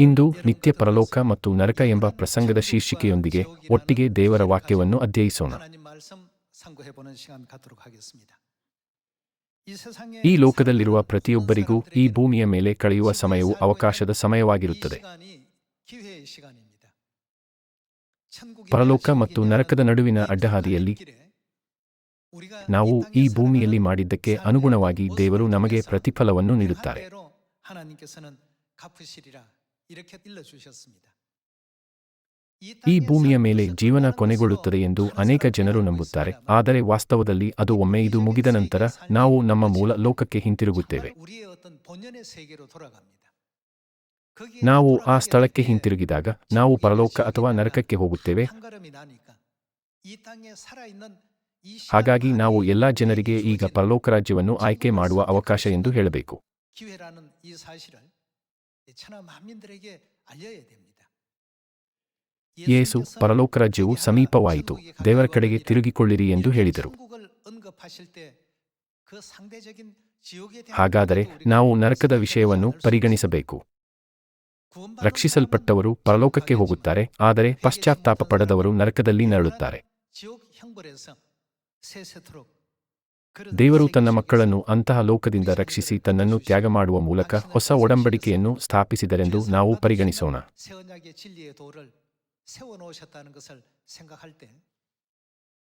ಇಂದು ನಿತ್ಯ ಪರಲೋಕ ಮತ್ತು ನರಕ ಎಂಬ ಪ್ರಸಂಗದ ಶೀರ್ಷಿಕೆಯೊಂದಿಗೆ ಒಟ್ಟಿಗೆ ದೇವರ ವಾಕ್ಯವನ್ನು ಅಧ್ಯಯಿಸೋಣ. ಈ ಲೋಕದಲ್ಲಿರುವ ಪ್ರತಿಯೊಬ್ಬರಿಗೂ ಈ ಭೂಮಿಯ ಮೇಲೆ ಕಳೆಯುವ ಸಮಯವು ಅವಕಾಶದ ಸಮಯವಾಗಿರುತ್ತದೆ. ಪರಲೋಕ ಮತ್ತು ನರಕದ ನಡುವಿನ ಅಡ್ಡಹಾದಿಯಲ್ಲಿ ನಾವು ಈ ಭೂಮಿಯಲ್ಲಿ ಮಾಡಿದ್ದಕ್ಕೆ ಅನುಗುಣವಾಗಿ ದೇವರು ನಮಗೆ ಪ್ರತಿಫಲವನ್ನು ನೀಡುತ್ತಾರೆ. ಈ ಭೂಮಿಯ ಮೇಲೆ ಜೀವನ ಕೊನೆಗೊಳ್ಳುತ್ತದೆ ಎಂದು ಅನೇಕ ಜನರು ನಂಬುತ್ತಾರೆ. ಆದರೆ ವಾಸ್ತವದಲ್ಲಿ ಅದು ಒಮ್ಮೆ ಇದು ಮುಗಿದ ನಂತರ ನಾವು ನಮ್ಮ ಮೂಲ ಲೋಕಕ್ಕೆ ಹಿಂತಿರುಗುತ್ತೇವೆ. ನಾವು ಆ ಸ್ಥಳಕ್ಕೆ ಹಿಂತಿರುಗಿದಾಗ ನಾವು ಪರಲೋಕ ಅಥವಾ ನರಕಕ್ಕೆ ಹೋಗುತ್ತೇವೆ. ಹಾಗಾಗಿ ನಾವು ಎಲ್ಲ ಜನರಿಗೆ ಈಗ ಪರಲೋಕ ರಾಜ್ಯವನ್ನು ಆಯ್ಕೆ ಮಾಡುವ ಅವಕಾಶ ಎಂದು ಹೇಳಬೇಕು. ಯೇಸು ಪರಲೋಕ ರಾಜ್ಯವು ಸಮೀಪವಾಯಿತು ದೇವರ ಕಡೆಗೆ ತಿರುಗಿಕೊಳ್ಳಿರಿ ಎಂದು ಹೇಳಿದರು. ಹಾಗಾದರೆ ನಾವು ನರಕದ ವಿಷಯವನ್ನು ಪರಿಗಣಿಸಬೇಕು. ರಕ್ಷಿಸಲ್ಪಟ್ಟವರು ಪರಲೋಕಕ್ಕೆ ಹೋಗುತ್ತಾರೆ ಆದರೆ ಪಶ್ಚಾತ್ತಾಪ ಪಡೆದವರು ನರಕದಲ್ಲಿ ನರಳುತ್ತಾರೆ. ದೇವರು 세계 ತನ್ನ 속에서 ಮಕ್ಕಳನ್ನು ಅಂತಹ ಲೋಕದಿಂದ ರಕ್ಷಿಸಿ ತನ್ನನ್ನು ತ್ಯಾಗ ಮಾಡುವ ಮೂಲಕ ಹೊಸ ಒಡಂಬಡಿಕೆಯನ್ನು ಸ್ಥಾಪಿಸಿದರೆಂದು ನಾವು ಪರಿಗಣಿಸೋಣ 새 언약의 진리의 도를 세워 놓으셨다는 것을 생각할 때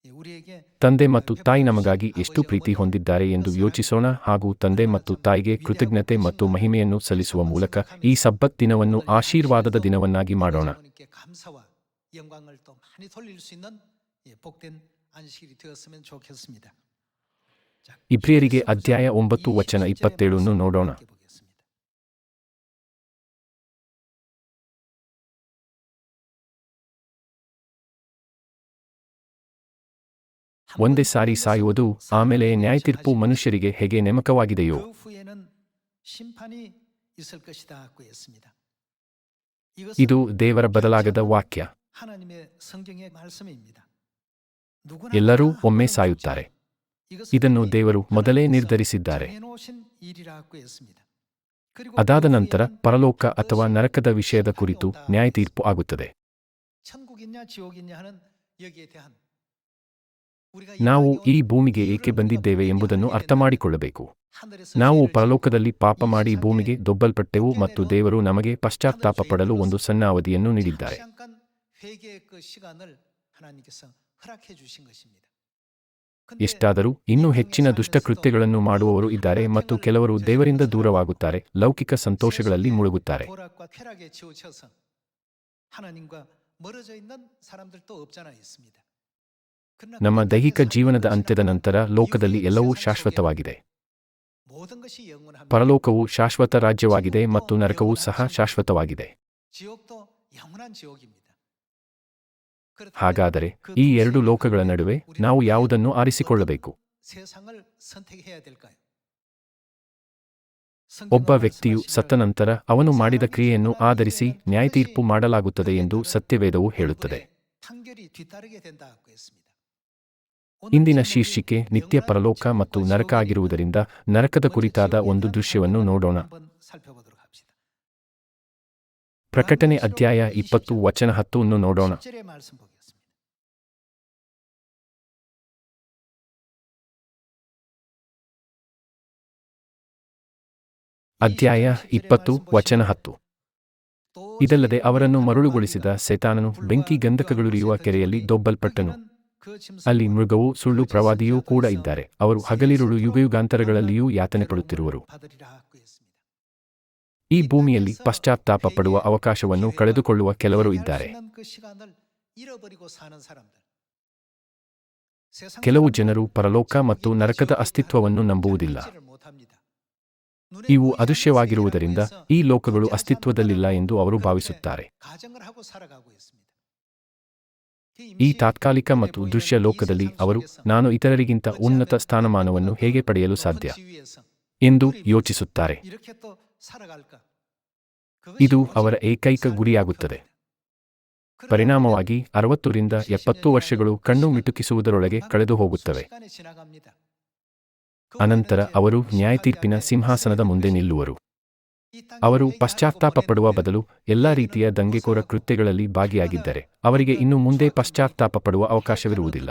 예, 우리에게 ತಂದೆ ಮತ್ತು ತಾಯಿ ನಮಗಾಗಿ ಎಷ್ಟು ಪ್ರೀತಿ ಹೊಂದಿದ್ದಾರೆ ಎಂದು ಯೋಚಿಸೋಣ ಹಾಗೂ ತಂದೆ ಮತ್ತು ತಾಯಿಗೆ ಕೃತಜ್ಞತೆ ಮತ್ತು ಮಹಿಮೆಯನ್ನು ಸಲ್ಲಿಸುವ ಮೂಲಕ ಈ ಸಬ್ಬತ್ ದಿನವನ್ನು ಆಶೀರ್ವಾದದ ದಿನವನ್ನಾಗಿ ಮಾಡೋಣ 하나님께 감사와 영광을 또 많이 돌릴 수 있는 예, 복된 안식일이 되었으면 좋겠습니다. ಇಬ್ರಿಯರಿಗೆ ಅಧ್ಯಾಯ ಒಂಬತ್ತು ವಚನ ಇಪ್ಪತ್ತೇಳನ್ನು ನೋಡೋಣ. ಒಂದೇ ಸಾರಿ ಸಾಯುವುದು ಆಮೇಲೆ ನ್ಯಾಯತೀರ್ಪು ಮನುಷ್ಯರಿಗೆ ಹೇಗೆ ನೇಮಕವಾಗಿದೆಯೋ. ಇದು ದೇವರ ಬದಲಾಗದ ವಾಕ್ಯ. ಎಲ್ಲರೂ ಒಮ್ಮೆ ಸಾಯುತ್ತಾರೆ. ಇದನ್ನು ದೇವರು ಮೊದಲೇ ನಿರ್ಧರಿಸಿದ್ದಾರೆ. ಅದಾದ ನಂತರ ಪರಲೋಕ ಅಥವಾ ನರಕದ ವಿಷಯದ ಕುರಿತು ನ್ಯಾಯ ತೀರ್ಪು ಆಗುತ್ತದೆ. ನಾವು ಈ ಭೂಮಿಗೆ ಏಕೆ ಬಂದಿದ್ದೇವೆ ಎಂಬುದನ್ನು ಅರ್ಥ ಮಾಡಿಕೊಳ್ಳಬೇಕು. ನಾವು ಪರಲೋಕದಲ್ಲಿ ಪಾಪ ಮಾಡಿ ಭೂಮಿಗೆ ದೊಬ್ಬಲ್ಪಟ್ಟೆವು ಮತ್ತು ದೇವರು ನಮಗೆ ಪಶ್ಚಾತ್ತಾಪ ಪಡಲು ಒಂದು ಸಣ್ಣ ಅವಧಿಯನ್ನು ನೀಡಿದ್ದಾರೆ. ಇಷ್ಟಾದರೂ ಇನ್ನೂ ಹೆಚ್ಚಿನ ದುಷ್ಟಕೃತ್ಯಗಳನ್ನು ಮಾಡುವವರು ಇದ್ದಾರೆ ಮತ್ತು ಕೆಲವರು ದೇವರಿಂದ ದೂರವಾಗುತ್ತಾರೆ ಲೌಕಿಕ ಸಂತೋಷಗಳಲ್ಲಿ ಮುಳುಗುತ್ತಾರೆ ನಮ್ಮ ದೈಹಿಕ ಜೀವನದ ಅಂತ್ಯದ ನಂತರ ಲೋಕದಲ್ಲಿ ಎಲ್ಲವೂ ಶಾಶ್ವತವಾಗಿದೆ ಪರಲೋಕವು ಶಾಶ್ವತ ರಾಜ್ಯವಾಗಿದೆ ಮತ್ತು ನರಕವೂ ಸಹ ಶಾಶ್ವತವಾಗಿದೆ ಹಾಗಾದರೆ ಈ ಎರಡು ಲೋಕಗಳ ನಡುವೆ ನಾವು ಯಾವುದನ್ನು ಆರಿಸಿಕೊಳ್ಳಬೇಕು? ಒಬ್ಬ ವ್ಯಕ್ತಿಯು ಸತ್ತ ನಂತರ ಅವನು ಮಾಡಿದ ಕ್ರಿಯೆಯನ್ನು ಆಧರಿಸಿ ನ್ಯಾಯತೀರ್ಪು ಮಾಡಲಾಗುತ್ತದೆ ಎಂದು ಸತ್ಯವೇದವು ಹೇಳುತ್ತದೆ. ಇಂದಿನ ಶೀರ್ಷಿಕೆ ನಿತ್ಯ ಪರಲೋಕ ಮತ್ತು ನರಕ ಆಗಿರುವುದರಿಂದ ನರಕದ ಕುರಿತಾದ ಒಂದು ದೃಶ್ಯವನ್ನು ನೋಡೋಣ. ಪ್ರಕಟಣೆ ಅಧ್ಯಾಯ ಇಪ್ಪತ್ತು ವಚನ ಹತ್ತುವನ್ನು ನೋಡೋಣ. ಅಧ್ಯಾಯ ಇಪ್ಪತ್ತು, ವಚನ ಹತ್ತು. ಇದಲ್ಲದೆ ಅವರನ್ನು ಮರುಳುಗೊಳಿಸಿದ ಸೆತಾನನು ಬೆಂಕಿ ಗಂಧಕಗಳುರಿಯುವ ಕೆರೆಯಲ್ಲಿ ದೊಬ್ಬಲ್ಪಟ್ಟನು. ಅಲ್ಲಿ ಮೃಗವು ಸುಳ್ಳು ಪ್ರವಾದಿಯೂ ಕೂಡ ಇದ್ದಾರೆ. ಅವರು ಹಗಲಿರುಳು ಯುಗಯುಗಾಂತರಗಳಲ್ಲಿಯೂ ಯಾತನೆ ಪಡುತ್ತಿರುವರು ಈ ಭೂಮಿಯಲ್ಲಿ ಪಶ್ಚಾತ್ತಾಪ ಪಡುವ ಅವಕಾಶವನ್ನು ಕಳೆದುಕೊಳ್ಳುವ ಕೆಲವರು ಇದ್ದಾರೆ. ಕೆಲವು ಜನರು ಪರಲೋಕ ಮತ್ತು ನರಕದ ಅಸ್ತಿತ್ವವನ್ನು ನಂಬುವುದಿಲ್ಲ. ಇವು ಅದೃಶ್ಯವಾಗಿರುವುದರಿಂದ ಈ ಲೋಕಗಳು ಅಸ್ತಿತ್ವದಲ್ಲಿಲ್ಲ ಎಂದು ಅವರು ಭಾವಿಸುತ್ತಾರೆ. ಈ ತಾತ್ಕಾಲಿಕ ಮತ್ತು ದೃಶ್ಯ ಲೋಕದಲ್ಲಿ ಅವರು ನಾನು ಇತರರಿಗಿಂತ ಉನ್ನತ ಸ್ಥಾನಮಾನವನ್ನು ಹೇಗೆ ಪಡೆಯಲು ಸಾಧ್ಯ ಎಂದು ಯೋಚಿಸುತ್ತಾರೆ. ಇದು ಅವರ ಏಕೈಕ ಗುರಿಯಾಗುತ್ತದೆ. ಪರಿಣಾಮವಾಗಿ ಅರವತ್ತರಿಂದ ಎಪ್ಪತ್ತು ವರ್ಷಗಳು ಕಣ್ಣು ಮಿಟುಕಿಸುವುದರೊಳಗೆ ಕಳೆದು ಹೋಗುತ್ತವೆ ಅನಂತರ ಅವರು ನ್ಯಾಯತೀರ್ಪಿನ ಸಿಂಹಾಸನದ ಮುಂದೆ ನಿಲ್ಲುವರು. ಅವರು ಪಶ್ಚಾತ್ತಾಪ ಪಡುವ ಬದಲು ಎಲ್ಲಾ ರೀತಿಯ ದಂಗೆಕೋರ ಕೃತ್ಯಗಳಲ್ಲಿ ಭಾಗಿಯಾಗಿದ್ದರೆ ಅವರಿಗೆ ಇನ್ನು ಮುಂದೆ ಪಶ್ಚಾತ್ತಾಪ ಪಡುವ ಅವಕಾಶವಿರುವುದಿಲ್ಲ.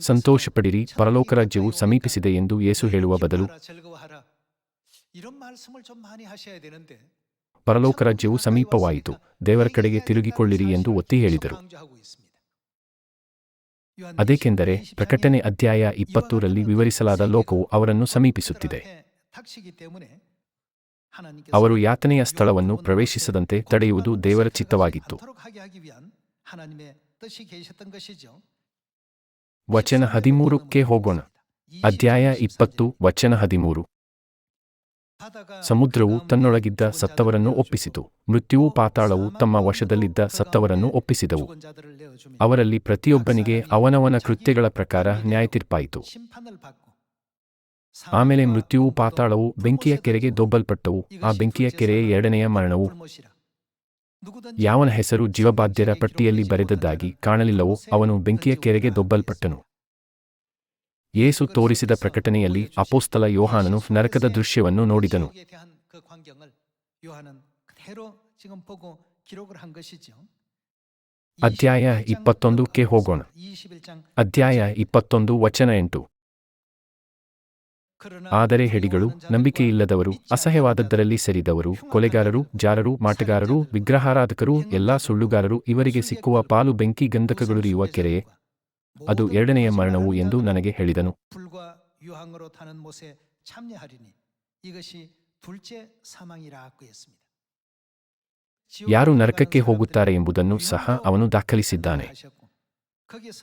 ಸಂತೋಷಪಡಿರಿ, ಪರಲೋಕ ರಾಜ್ಯವು ಸಮೀಪಿಸಿದೆ ಎಂದು ಯೇಸು ಹೇಳುವ ಬದಲು ಪರಲೋಕ ರಾಜ್ಯವು ಸಮೀಪವಾಯಿತು. ದೇವರ ಕಡೆಗೆ ತಿರುಗಿಕೊಳ್ಳಿರಿ ಎಂದು ಒತ್ತಿ ಹೇಳಿದರು. ಅದೇಕೆಂದರೆ ಪ್ರಕಟಣೆ ಅಧ್ಯಾಯ ಇಪ್ಪತ್ತೂರಲ್ಲಿ ವಿವರಿಸಲಾದ ಲೋಕವು ಅವರನ್ನು ಸಮೀಪಿಸುತ್ತಿದೆ. ಅವರು ಯಾತನೆಯ ಸ್ಥಳವನ್ನು ಪ್ರವೇಶಿಸದಂತೆ ತಡೆಯುವುದು ದೇವರ ಚಿತ್ತವಾಗಿತ್ತು. ವಚನ ಹದಿಮೂರಕ್ಕೆ ಹೋಗೋಣ. ಅಧ್ಯಾಯ ಇಪ್ಪತ್ತು, ವಚನ ಹದಿಮೂರು. ಸಮುದ್ರವು ತನ್ನೊಳಗಿದ್ದ ಸತ್ತವರನ್ನು ಒಪ್ಪಿಸಿತು. ಮೃತ್ಯುವು ಪಾತಾಳವು ತಮ್ಮ ವಶದಲ್ಲಿದ್ದ ಸತ್ತವರನ್ನು ಒಪ್ಪಿಸಿದವು. ಅವರಲ್ಲಿ ಪ್ರತಿಯೊಬ್ಬನಿಗೆ ಅವನವನ ಕೃತ್ಯಗಳ ಪ್ರಕಾರ ನ್ಯಾಯತೀರ್ಪಾಯಿತು ಆಮೇಲೆ ಮೃತ್ಯುವು ಪಾತಾಳವು ಬೆಂಕಿಯ ಕೆರೆಗೆ ದೊಬ್ಬಲ್ಪಟ್ಟವು. ಆ ಬೆಂಕಿಯ ಕೆರೆಯ ಎರಡನೆಯ ಮರಣವು. ಯಾವನ ಹೆಸರು ಜೀವಬಾಧ್ಯರ ಪಟ್ಟಿಯಲ್ಲಿ ಬರೆದದ್ದಾಗಿ ಕಾಣಲಿಲ್ಲವೋ ಅವನು ಬೆಂಕಿಯ ಕೆರೆಗೆ ದೊಬ್ಬಲ್ಪಟ್ಟನು. ಯೇಸು ತೋರಿಸಿದ ಪ್ರಕಟಣೆಯಲ್ಲಿ ಅಪೋಸ್ತಲ ಯೋಹಾನನು ನರಕದ ದೃಶ್ಯವನ್ನು ನೋಡಿದನು. ಅಧ್ಯಾಯ ಇಪ್ಪತ್ತೊಂದಕ್ಕೆ ಹೋಗೋಣ. ಅಧ್ಯಾಯ ಇಪ್ಪತ್ತೊಂದು ವಚನ ಎಂಟು. ಆದರೆ ಹೆಡಿಗಳು, ನಂಬಿಕೆಯಿಲ್ಲದವರು, ಅಸಹ್ಯವಾದದ್ದರಲ್ಲಿ ಸೇರಿದವರು, ಕೊಲೆಗಾರರು, ಜಾರರು, ಮಾಟಗಾರರು, ವಿಗ್ರಹಾರಾಧಕರು, ಎಲ್ಲಾ ಸುಳ್ಳುಗಾರರು, ಇವರಿಗೆ ಸಿಕ್ಕುವ ಪಾಲು ಬೆಂಕಿ ಗಂಧಕಗಳುರಿಯುವ ಕೆರೆಯೇ ಅದು ಎರಡನೆಯ ಮರಣವು ಎಂದು ನನಗೆ ಹೇಳಿದನು. ಯಾರು ನರಕಕ್ಕೆ ಹೋಗುತ್ತಾರೆ ಎಂಬುದನ್ನು ಸಹ ಅವನು ದಾಖಲಿಸಿದ್ದಾನೆ.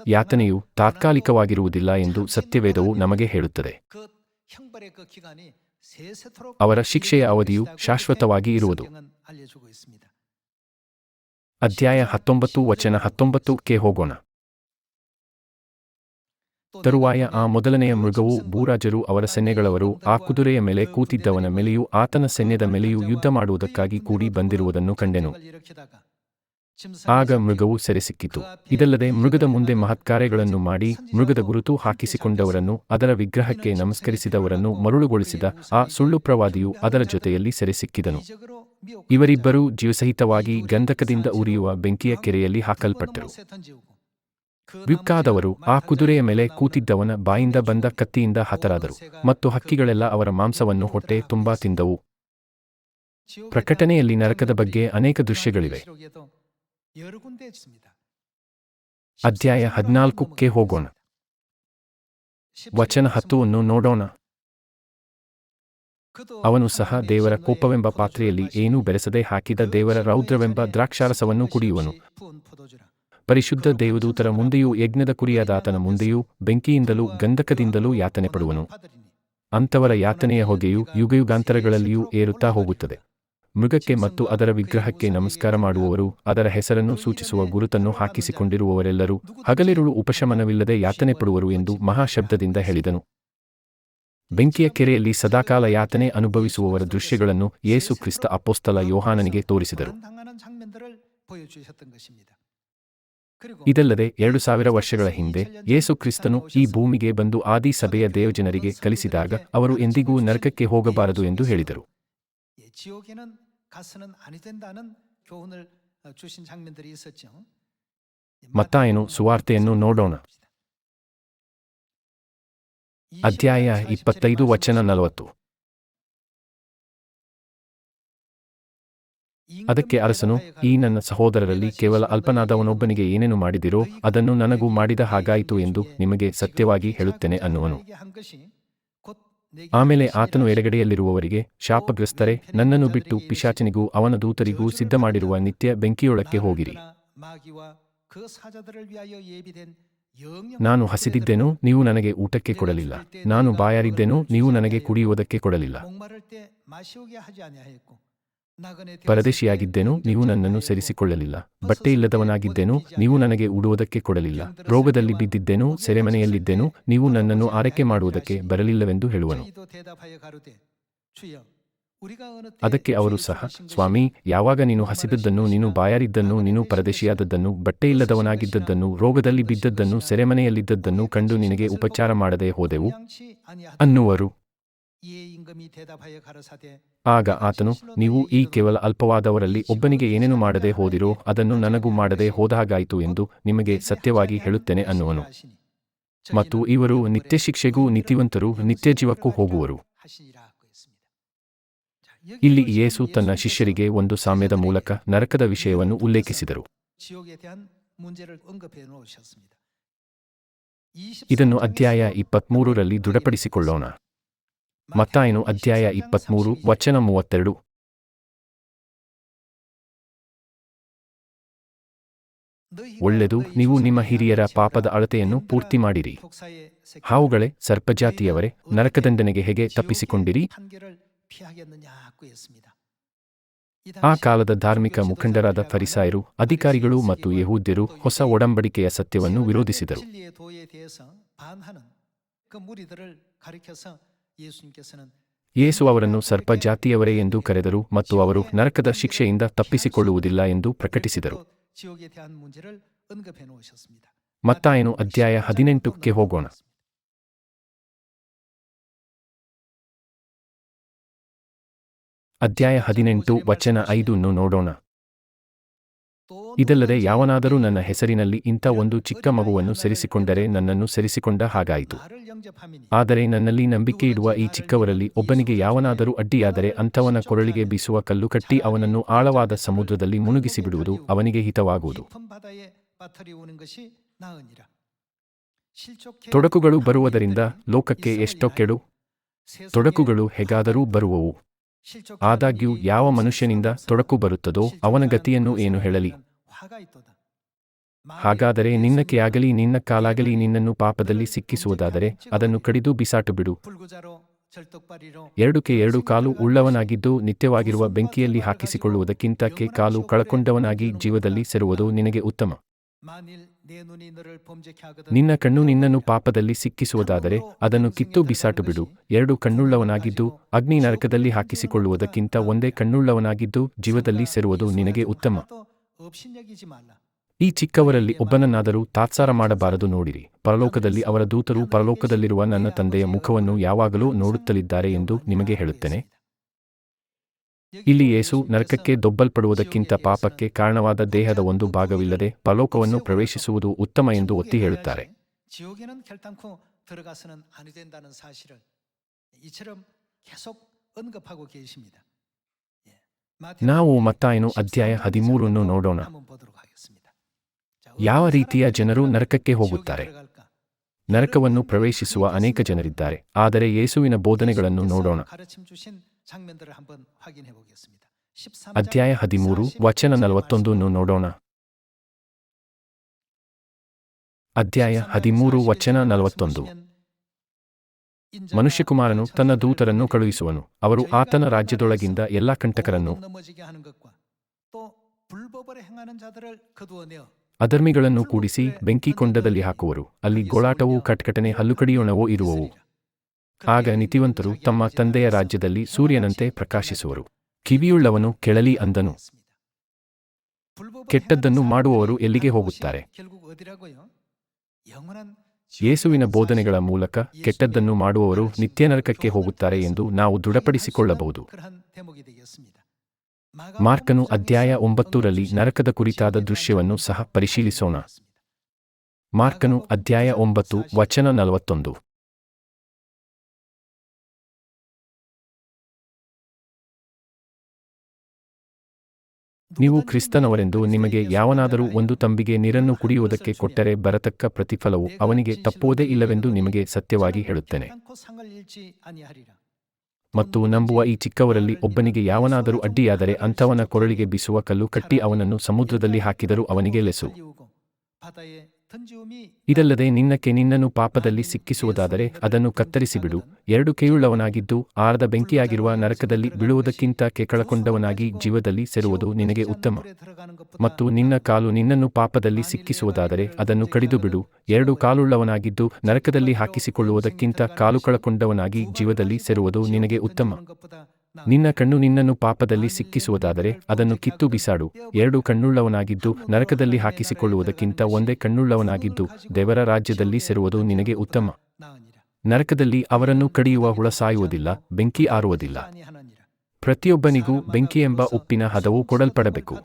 ಯಾತನೆಯು ತಾತ್ಕಾಲಿಕವಾಗಿರುವುದಿಲ್ಲ ಎಂದು ಸತ್ಯವೇದವು ನಮಗೆ ಹೇಳುತ್ತದೆ. ಅವರ ಶಿಕ್ಷೆಯ ಅವಧಿಯು ಶಾಶ್ವತವಾಗಿ ಇರುವುದು. ಅಧ್ಯಾಯ ಹತ್ತೊಂಬತ್ತು ವಚನ ಹತ್ತೊಂಬತ್ತು ಕೆ ಹೋಗೋಣ. ತರುವಾಯ ಆ ಮೊದಲನೆಯ ಮೃಗವು ಭೂರಾಜರು ಅವರ ಸೆನ್ನೆಗಳವರು ಆ ಕುದುರೆಯ ಮೇಲೆ ಕೂತಿದ್ದವನ ಮೇಲೆಯೂ ಆತನ ಸೈನ್ಯದ ಮೇಲೆಯೂ ಯುದ್ಧ ಮಾಡುವುದಕ್ಕಾಗಿ ಕೂಡಿ ಬಂದಿರುವುದನ್ನು ಕಂಡೆನು. ಆಗ ಮೃಗವು ಸೆರೆಸಿಕ್ಕಿತು ಇದಲ್ಲದೆ ಮೃಗದ ಮುಂದೆ ಮಹತ್ಕಾರ್ಯಗಳನ್ನು ಮಾಡಿ ಮೃಗದ ಗುರುತು ಹಾಕಿಸಿಕೊಂಡವರನ್ನು, ಅದರ ವಿಗ್ರಹಕ್ಕೆ ನಮಸ್ಕರಿಸಿದವರನ್ನು ಮರುಳುಗೊಳಿಸಿದ ಆ ಸುಳ್ಳು ಪ್ರವಾದಿಯು ಅದರ ಜೊತೆಯಲ್ಲಿ ಸೆರೆಸಿಕ್ಕಿದನು ಇವರಿಬ್ಬರೂ ಜೀವಸಹಿತವಾಗಿ ಗಂಧಕದಿಂದ ಉರಿಯುವ ಬೆಂಕಿಯ ಕೆರೆಯಲ್ಲಿ ಹಾಕಲ್ಪಟ್ಟರು. ವಿಕ್ಕಾದವರು ಆ ಕುದುರೆಯ ಮೇಲೆ ಕೂತಿದ್ದವನ ಬಾಯಿಂದ ಬಂದ ಕತ್ತಿಯಿಂದ ಹತರಾದರು ಮತ್ತು ಹಕ್ಕಿಗಳೆಲ್ಲ ಅವರ ಮಾಂಸವನ್ನು ಹೊಟ್ಟೆ ತುಂಬಾ ತಿಂದವು. ಪ್ರಕಟಣೆಯಲ್ಲಿ ನರಕದ ಬಗ್ಗೆ ಅನೇಕ ದೃಶ್ಯಗಳಿವೆ. ಅಧ್ಯಾಯ ಹದಿನಾಲ್ಕಕ್ಕೆ ಹೋಗೋಣ. ವಚನ ಹತ್ತುವನ್ನು ನೋಡೋಣ. ಅವನು ಸಹ ದೇವರ ಕೋಪವೆಂಬ ಪಾತ್ರೆಯಲ್ಲಿ ಏನೂ ಬೆರೆಸದೆ ಹಾಕಿದ ದೇವರ ರೌದ್ರವೆಂಬ ದ್ರಾಕ್ಷಾರಸವನ್ನು ಕುಡಿಯುವನು. ಪರಿಶುದ್ಧ ದೇವದೂತರ ಮುಂದೆಯೂ ಯಜ್ಞದ ಕುರಿಯಾದಾತನ ಮುಂದೆಯೂ ಬೆಂಕಿಯಿಂದಲೂ ಗಂಧಕದಿಂದಲೂ ಯಾತನೆ ಪಡುವನು. ಅಂಥವರ ಯಾತನೆಯ ಹೊಗೆಯು ಯುಗಯುಗಾಂತರಗಳಲ್ಲಿಯೂ ಏರುತ್ತಾ ಹೋಗುತ್ತದೆ. ಮೃಗಕ್ಕೆ ಮತ್ತು ಅದರ ವಿಗ್ರಹಕ್ಕೆ ನಮಸ್ಕಾರ ಮಾಡುವವರು ಅದರ ಹೆಸರನ್ನು ಸೂಚಿಸುವ ಗುರುತನ್ನು ಹಾಕಿಸಿಕೊಂಡಿರುವವರೆಲ್ಲರೂ ಹಗಲಿರುಳು ಉಪಶಮನವಿಲ್ಲದೆ ಯಾತನೆ ಪಡುವರು ಎಂದು ಮಹಾಶಬ್ದದಿಂದ ಹೇಳಿದನು. ಬೆಂಕಿಯ ಕೆರೆಯಲ್ಲಿ ಸದಾಕಾಲ ಯಾತನೆ ಅನುಭವಿಸುವವರ ದೃಶ್ಯಗಳನ್ನು ಯೇಸು ಕ್ರಿಸ್ತ ಅಪೋಸ್ತಲ ಯೋಹಾನನಿಗೆ ತೋರಿಸಿದರು. ಇದಲ್ಲದೆ ಎರಡು ಸಾವಿರ ವರ್ಷಗಳ ಹಿಂದೆ ಯೇಸು ಕ್ರಿಸ್ತನು ಈ ಭೂಮಿಗೆ ಬಂದು ಆದಿ ಸಭೆಯ ದೇವಜನರಿಗೆ ಕಲಿಸಿದಾಗ ಅವರು ಎಂದಿಗೂ ನರಕಕ್ಕೆ ಹೋಗಬಾರದು ಎಂದು ಹೇಳಿದರು. ಮತ್ತಾಯನು ಸುವಾರ್ತೆಯನ್ನು ನೋಡೋಣ. ಅಧ್ಯಾಯ ಇಪ್ಪತ್ತೈದು ವಚನ ನಲವತ್ತು. ಅದಕ್ಕೆ ಅರಸನು, ಈ ನನ್ನ ಸಹೋದರರಲ್ಲಿ ಕೇವಲ ಅಲ್ಪನಾದವನೊಬ್ಬನಿಗೆ ಏನೇನು ಮಾಡಿದಿರೋ ಅದನ್ನು ನನಗೂ ಮಾಡಿದ ಹಾಗಾಯಿತು ಎಂದು ನಿಮಗೆ ಸತ್ಯವಾಗಿ ಹೇಳುತ್ತೇನೆ ಅನ್ನುವನು. ಆಮೇಲೆ ಆತನು ಎಡಗಡೆಯಲ್ಲಿರುವವರಿಗೆ, ಶಾಪಗ್ರಸ್ತರೆ, ನನ್ನನ್ನು ಬಿಟ್ಟು ಪಿಶಾಚನಿಗೂ ಅವನ ದೂತರಿಗೂ ಸಿದ್ಧ ಮಾಡಿರುವ ನಿತ್ಯ ಬೆಂಕಿಯೊಳಕ್ಕೆ ಹೋಗಿರಿ. ನಾನು ಹಸಿದಿದ್ದೇನೋ ನೀವು ನನಗೆ ಊಟಕ್ಕೆ ಕೊಡಲಿಲ್ಲ. ನಾನು ಬಾಯಾರಿದ್ದೇನೋ ನೀವು ನನಗೆ ಕುಡಿಯುವುದಕ್ಕೆ ಕೊಡಲಿಲ್ಲ. ಪರದೇಶಿಯಾಗಿದ್ದೇನೋ, ನೀವು ನನ್ನನ್ನು ಸೇರಿಸಿಕೊಳ್ಳಲಿಲ್ಲ. ಬಟ್ಟೆ ಇಲ್ಲದವನಾಗಿದ್ದೇನು, ನೀವು ನನಗೆ ಉಡುವುದಕ್ಕೆ ಕೊಡಲಿಲ್ಲ. ರೋಗದಲ್ಲಿ ಬಿದ್ದಿದ್ದೇನು, ಸೆರೆಮನೆಯಲ್ಲಿದ್ದೇನು, ನೀವು ನನ್ನನ್ನು ಆರೈಕೆ ಮಾಡುವುದಕ್ಕೆ ಬರಲಿಲ್ಲವೆಂದು ಹೇಳುವನು. ಅದಕ್ಕೆ ಅವರು ಸಹ, ಸ್ವಾಮಿ, ಯಾವಾಗ ನೀನು ಹಸಿದದ್ದನ್ನು, ನೀನು ಬಾಯಾರಿದ್ದನ್ನು, ನೀನು ಪರದೇಶಿಯಾದದ್ದನ್ನು ಬಟ್ಟೆಯಿಲ್ಲದವನಾಗಿದ್ದದ್ದನ್ನು ರೋಗದಲ್ಲಿ ಬಿದ್ದದ್ದನ್ನು, ಸೆರೆಮನೆಯಲ್ಲಿದ್ದದ್ದನ್ನು ಕಂಡು ನಿನಗೆ ಉಪಚಾರ ಮಾಡದೆ ಹೋದೆವು? ಅನ್ನುವರು. ಆಗ ಆತನು, ನೀವು ಈ ಕೇವಲ ಅಲ್ಪವಾದವರಲ್ಲಿ ಒಬ್ಬನಿಗೆ ಏನೇನು ಮಾಡದೆ ಹೋದಿರೋ ಅದನ್ನು ನನಗೂ ಮಾಡದೆ ಹೋದಾಗಾಯಿತು ಎಂದು ನಿಮಗೆ ಸತ್ಯವಾಗಿ ಹೇಳುತ್ತೇನೆ, ಅನ್ನುವನು. ಮತ್ತು ಇವರು ನಿತ್ಯ ಶಿಕ್ಷೆಗೂ ನಿತಿವಂತರು ನಿತ್ಯ ಜೀವಕ್ಕೂ ಹೋಗುವರು. ಇಲ್ಲಿ ಯೇಸು ತನ್ನ ಶಿಷ್ಯರಿಗೆ ಒಂದು ಸಾಮ್ಯದ ಮೂಲಕ ನರಕದ ವಿಷಯವನ್ನು ಉಲ್ಲೇಖಿಸಿದರು. ಇದನ್ನು ಅಧ್ಯಾಯ ಇಪ್ಪತ್ಮೂರರಲ್ಲಿ ದೃಢಪಡಿಸಿಕೊಳ್ಳೋಣ. ಮತ್ತಾಯನು ಅಧ್ಯಾಯ ಇಪ್ಪತ್ಮೂರು, ವಚನ ಮೂವತ್ತೆರಡು. ಒಳ್ಳೆದು, ನೀವು ನಿಮ್ಮ ಹಿರಿಯರ ಪಾಪದ ಅಳತೆಯನ್ನು ಪೂರ್ತಿ ಮಾಡಿರಿ. ಹಾವುಗಳೇ, ಸರ್ಪಜಾತಿಯವರೇ, ನರಕದಂಡನೆಗೆ ಹೇಗೆ ತಪ್ಪಿಸಿಕೊಂಡಿರಿ? ಆ ಕಾಲದ ಧಾರ್ಮಿಕ ಮುಖಂಡರಾದ ಫರಿಸಾಯರು, ಅಧಿಕಾರಿಗಳು ಮತ್ತು ಯಹೂದ್ಯರು ಹೊಸ ಒಡಂಬಡಿಕೆಯ ಸತ್ಯವನ್ನು ವಿರೋಧಿಸಿದರು. ಯೇಸು ಅವರನ್ನು ಸರ್ಪ ಜಾತಿಯವರೇ ಎಂದು ಕರೆದರು ಮತ್ತು ಅವರು ನರಕದ ಶಿಕ್ಷೆಯಿಂದ ತಪ್ಪಿಸಿಕೊಳ್ಳುವುದಿಲ್ಲ ಎಂದು ಪ್ರಕಟಿಸಿದರು. ಮತ್ತಾಯನು ಅಧ್ಯಾಯ ಹದಿನೆಂಟಕ್ಕೆ ಹೋಗೋಣ. ಅಧ್ಯಾಯ ಹದಿನೆಂಟು ವಚನ ಐದನ್ನು ನೋಡೋಣ. ಇದಲ್ಲದೆ ಯಾವನಾದರೂ ನನ್ನ ಹೆಸರಿನಲ್ಲಿ ಇಂಥ ಒಂದು ಚಿಕ್ಕ ಮಗುವನ್ನು ಸೆರಿಸಿಕೊಂಡರೆ ನನ್ನನ್ನು ಸೆರಿಸಿಕೊಂಡ ಹಾಗಾಯಿತು. ಆದರೆ ನನ್ನಲ್ಲಿ ನಂಬಿಕೆ ಇಡುವ ಈ ಚಿಕ್ಕವರಲ್ಲಿ ಒಬ್ಬನಿಗೆ ಯಾವನಾದರೂ ಅಡ್ಡಿಯಾದರೆ ಅಂಥವನ ಕೊರಳಿಗೆ ಬೀಸುವ ಕಲ್ಲು ಕಟ್ಟಿ ಅವನನ್ನು ಆಳವಾದ ಸಮುದ್ರದಲ್ಲಿ ಮುಳುಗಿಸಿಬಿಡುವುದು ಅವನಿಗೆ ಹಿತವಾಗುವುದು. ತೊಡಕುಗಳು ಬರುವುದರಿಂದ ಲೋಕಕ್ಕೆ ಎಷ್ಟೋ ಕೆಡು. ತೊಡಕುಗಳು ಹೇಗಾದರೂ ಬರುವವು. ಆದಾಗ್ಯೂ ಯಾವ ಮನುಷ್ಯನಿಂದ ತೊಡಕು ಬರುತ್ತದೋ ಅವನ ಗತಿಯನ್ನು ಏನು ಹೇಳಲಿ? ಹಾಗಾದರೆ ನಿನ್ನಕ್ಕೆಯಾಗಲಿ ನಿನ್ನ ಕಾಲಾಗಲಿ ನಿನ್ನನ್ನು ಪಾಪದಲ್ಲಿ ಸಿಕ್ಕಿಸುವುದಾದರೆ ಅದನ್ನು ಕಡಿದು ಬಿಸಾಟು ಬಿಡು. ಕೆ ಎರಡು ಕಾಲು ಉಳ್ಳವನಾಗಿದ್ದು ನಿತ್ಯವಾಗಿರುವ ಬೆಂಕಿಯಲ್ಲಿ ಹಾಕಿಸಿಕೊಳ್ಳುವುದಕ್ಕಿಂತ ಕೆ ಕಾಲು ಕಳಕೊಂಡವನಾಗಿ ಜೀವದಲ್ಲಿ ಸೇರುವುದು ನಿನಗೆ ಉತ್ತಮ. ನಿನ್ನ ಕಣ್ಣು ನಿನ್ನನ್ನು ಪಾಪದಲ್ಲಿ ಸಿಕ್ಕಿಸುವುದಾದರೆ ಅದನ್ನು ಕಿತ್ತು ಬಿಸಾಟು ಬಿಡು. ಎರಡು ಕಣ್ಣುಳ್ಳವನಾಗಿದ್ದು ಅಗ್ನಿ ನರಕದಲ್ಲಿ ಹಾಕಿಸಿಕೊಳ್ಳುವುದಕ್ಕಿಂತ ಒಂದೇ ಕಣ್ಣುಳ್ಳವನಾಗಿದ್ದು ಜೀವದಲ್ಲಿ ಸೇರುವುದು ನಿನಗೆ ಉತ್ತಮ. ಈ ಚಿಕ್ಕವರಲ್ಲಿ ಒಬ್ಬನನ್ನಾದರೂ ತಾತ್ಸಾರ ಮಾಡಬಾರದು ನೋಡಿರಿ. ಪರಲೋಕದಲ್ಲಿ ಅವರ ದೂತರು ಪರಲೋಕದಲ್ಲಿರುವ ನನ್ನ ತಂದೆಯ ಮುಖವನ್ನು ಯಾವಾಗಲೂ ನೋಡುತ್ತಲಿದ್ದಾರೆ ಎಂದು ನಿಮಗೆ ಹೇಳುತ್ತೇನೆ. ಇಲ್ಲಿ ಯೇಸು ನರಕಕ್ಕೆ ದೊಬ್ಬಲ್ಪಡುವುದಕ್ಕಿಂತ ಪಾಪಕ್ಕೆ ಕಾರಣವಾದ ದೇಹದ ಒಂದು ಭಾಗವಿಲ್ಲದೆ ಪಲೋಕವನ್ನು ಪ್ರವೇಶಿಸುವುದು ಉತ್ತಮ ಎಂದು ಒತ್ತಿ ಹೇಳುತ್ತಾರೆ. ನಾವು ಮತ್ತಾಯನು ಅಧ್ಯಾಯ ಹದಿಮೂರನ್ನು ನೋಡೋಣ. ಯಾವ ರೀತಿಯ ಜನರು ನರಕಕ್ಕೆ ಹೋಗುತ್ತಾರೆ? ನರಕವನ್ನು ಪ್ರವೇಶಿಸುವ ಅನೇಕ ಜನರಿದ್ದಾರೆ. ಆದರೆ ಯೇಸುವಿನ ಬೋಧನೆಗಳನ್ನು ನೋಡೋಣ. ಅಧ್ಯಾಯ ಹದಿಮೂರು ವಚನ ನಲವತ್ತೊಂದನ್ನು ನೋಡೋಣ. ಅಧ್ಯಾಯ ಹದಿಮೂರು ವಚನ ನಲವತ್ತೊಂದು. ಮನುಷ್ಯಕುಮಾರನು ತನ್ನ ದೂತರನ್ನು ಕಳುಹಿಸುವನು. ಅವರು ಆತನ ರಾಜ್ಯದೊಳಗಿಂದ ಎಲ್ಲ ಕಂಟಕರನ್ನು ಅಧರ್ಮಿಗಳನ್ನು ಕೂಡಿಸಿ ಬೆಂಕಿ ಕೊಂಡದಲ್ಲಿ ಹಾಕುವರು. ಅಲ್ಲಿ ಗೋಳಾಟವೂ ಕಟ್ಕಟನೆ ಹಲ್ಲುಕಡಿಯೋಣವೋ ಇರುವವು. ಆಗ ನಿತಿವಂತರು ತಮ್ಮ ತಂದೆಯ ರಾಜ್ಯದಲ್ಲಿ ಸೂರ್ಯನಂತೆ ಪ್ರಕಾಶಿಸುವರು. ಕಿವಿಯುಳ್ಳವನು ಕೆಳಲಿ ಅಂದನು. ಕೆಟ್ಟದ್ದನ್ನು ಮಾಡುವವರು ಎಲ್ಲಿಗೆ ಹೋಗುತ್ತಾರೆ? ಯೇಸುವಿನ ಬೋಧನೆಗಳ ಮೂಲಕ ಕೆಟ್ಟದ್ದನ್ನು ಮಾಡುವವರು ನಿತ್ಯನರಕಕ್ಕೆ ಹೋಗುತ್ತಾರೆ ಎಂದು ನಾವು ದೃಢಪಡಿಸಿಕೊಳ್ಳಬಹುದು. ಮಾರ್ಕನು ಅಧ್ಯಾಯ ಒಂಬತ್ತರಲ್ಲಿ ನರಕದ ಕುರಿತಾದ ದೃಶ್ಯವನ್ನು ಸಹ ಪರಿಶೀಲಿಸೋಣ. ಮಾರ್ಕನು ಅಧ್ಯಾಯ ಒಂಬತ್ತು, ವಚನ ನಲವತ್ತೊಂದು. ನೀವು ಕ್ರಿಸ್ತನವರೆಂದು ನಿಮಗೆ ಯಾವನಾದರೂ ಒಂದು ತಂಬಿಗೆ ನೀರನ್ನು ಕುಡಿಯುವುದಕ್ಕೆ ಕೊಟ್ಟರೆ ಬರತಕ್ಕ ಪ್ರತಿಫಲವು ಅವನಿಗೆ ತಪ್ಪುವುದೇ ಇಲ್ಲವೆಂದು ನಿಮಗೆ ಸತ್ಯವಾಗಿ ಹೇಳುತ್ತೇನೆ. ಮತ್ತು ನಂಬುವ ಈ ಚಿಕ್ಕವರಲ್ಲಿ ಒಬ್ಬನಿಗೆ ಯಾವನಾದರೂ ಅಡ್ಡಿಯಾದರೆ ಅಂಥವನ ಕೊರಳಿಗೆ ಬೀಸುವ ಕಲ್ಲು ಕಟ್ಟಿ ಅವನನ್ನು ಸಮುದ್ರದಲ್ಲಿ ಹಾಕಿದರೂ ಅವನಿಗೆ ಲೆಸು. ಇದಲ್ಲದೆ ನಿನ್ನಕ್ಕೆ ನಿನ್ನನ್ನು ಪಾಪದಲ್ಲಿ ಸಿಕ್ಕಿಸುವುದಾದರೆ ಅದನ್ನು ಕತ್ತರಿಸಿಬಿಡು ಎರಡು ಕೈಯುಳ್ಳವನಾಗಿದ್ದು ಆರದ ಬೆಂಕಿಯಾಗಿರುವ ನರಕದಲ್ಲಿ ಬೀಳುವುದಕ್ಕಿಂತ ಕೆಕಳಕೊಂಡವನಾಗಿ ಜೀವದಲ್ಲಿ ಸೇರುವುದು ನಿನಗೆ ಉತ್ತಮ. ಮತ್ತು ನಿನ್ನ ಕಾಲು ನಿನ್ನನ್ನು ಪಾಪದಲ್ಲಿ ಸಿಕ್ಕಿಸುವುದಾದರೆ ಅದನ್ನು ಕಡಿದು ಬಿಡು. ಎರಡು ಕಾಲುಳ್ಳವನಾಗಿದ್ದು ನರಕದಲ್ಲಿ ಹಾಕಿಸಿಕೊಳ್ಳುವುದಕ್ಕಿಂತ ಕಾಲು ಕಳಕೊಂಡವನಾಗಿ ಜೀವದಲ್ಲಿ ಸೇರುವುದು ನಿನಗೆ ಉತ್ತಮ. ನಿನ್ನ ಕಣ್ಣು ನಿನ್ನನ್ನು ಪಾಪದಲ್ಲಿ ಸಿಕ್ಕಿಸುವುದಾದರೆ ಅದನ್ನು ಕಿತ್ತು ಬಿಸಾಡು. ಎರಡು ಕಣ್ಣುಳ್ಳವನಾಗಿದ್ದು ನರಕದಲ್ಲಿ ಹಾಕಿಸಿಕೊಳ್ಳುವುದಕ್ಕಿಂತ ಒಂದೇ ಕಣ್ಣುಳ್ಳವನಾಗಿದ್ದು ದೇವರ ರಾಜ್ಯದಲ್ಲಿ ಸೇರುವುದು ನಿನಗೆ ಉತ್ತಮ. ನರಕದಲ್ಲಿ ಅವರನ್ನು ಕಡಿಯುವ ಹುಳ ಸಾಯುವುದಿಲ್ಲ, ಬೆಂಕಿ ಆರುವುದಿಲ್ಲ. ಪ್ರತಿಯೊಬ್ಬನಿಗೂ ಬೆಂಕಿ ಎಂಬ ಉಪ್ಪಿನ ಹದವು ಕೊಡಲ್ಪಡಬೇಕು.